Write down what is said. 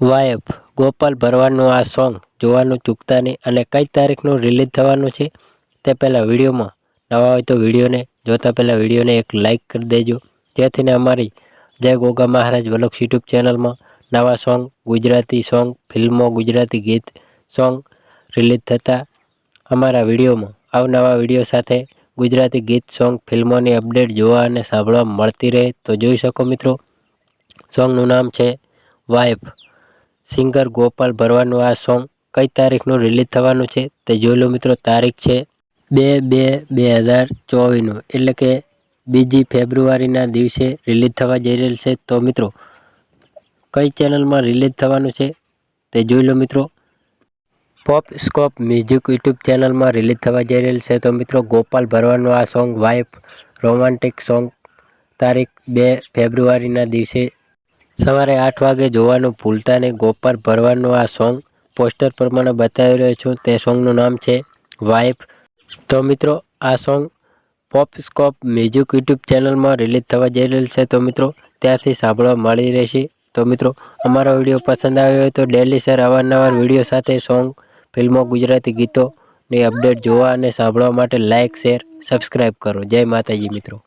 વાયફ ગોપાલ ભરવાડનું આ સોંગ જોવાનું ચૂકતા નહીં અને કઈ તારીખનું રિલીઝ થવાનું છે તે પહેલાં વિડીયોમાં. નવા હોય તો વિડીયોને, જોતા પહેલાં વિડીયોને એક લાઇક કરી દેજો. જેથીને અમારી જય ગોગા મહારાજ વ્લોગ્સ યુટ્યુબ ચેનલમાં નવા સોંગ ગુજરાતી સોંગ ફિલ્મો, ગુજરાતી ગીત સોંગ રિલીઝ થતાં અમારા વિડીયોમાં. અવનવા વીડિયો સાથે ગુજરાતી ગીત સોંગ ફિલ્મોની અપડેટ જોવા અને સાંભળવા મળતી રહે તો જોઈ શકો મિત્રો. સોંગનું નામ છે વાઇફ સિંગર ગોપાલ ભરવાનું આ સોંગ કઈ તારીખનું રિલીઝ થવાનું છે તે જોઈ લો મિત્રો, તારીખ છે બે બે બે હજાર ચોવીસનું. એટલે કે બીજી ફેબ્રુઆરીના દિવસે રિલીઝ થવા જઈ રહેલ છે. તો મિત્રો, કઈ ચેનલમાં રિલીઝ થવાનું છે તે જોઈ લો મિત્રો. પોપ સ્કોપ મ્યુઝિક યુટ્યુબ ચેનલમાં રિલીઝ થવા જઈ રહેલ છે. તો મિત્રો, ગોપાલ ભરવાનું આ સોંગ વાઇફ રોમાન્ટિક સોંગ તારીખ બે ફેબ્રુઆરીના દિવસે સવારે આઠ વાગે જોવાનું ભૂલતા નહીં ગોપાલ ભરવાનું આ સોંગ પોસ્ટર પ્રમાણે બતાવી રહ્યો છું. તે સોંગનું નામ છે વાઇફ. તો મિત્રો, આ song pop scope music YouTube ચેનલમાં રિલીઝ થવા જઈ રહેલ છે. તો મિત્રો ત્યાંથી સાંભળવા મળી રહેશે. તો મિત્રો, અમારો વીડિયો પસંદ આવ્યો હોય તો ડેલી સર અવારનવાર વીડિયો સાથે સોંગ, ફિલ્મો, ગુજરાતી ગીતોની અપડેટ જોવા અને સાંભળવા માટે લાઇક, શેર સબસ્ક્રાઈબ કરો. જય માતાજી મિત્રો.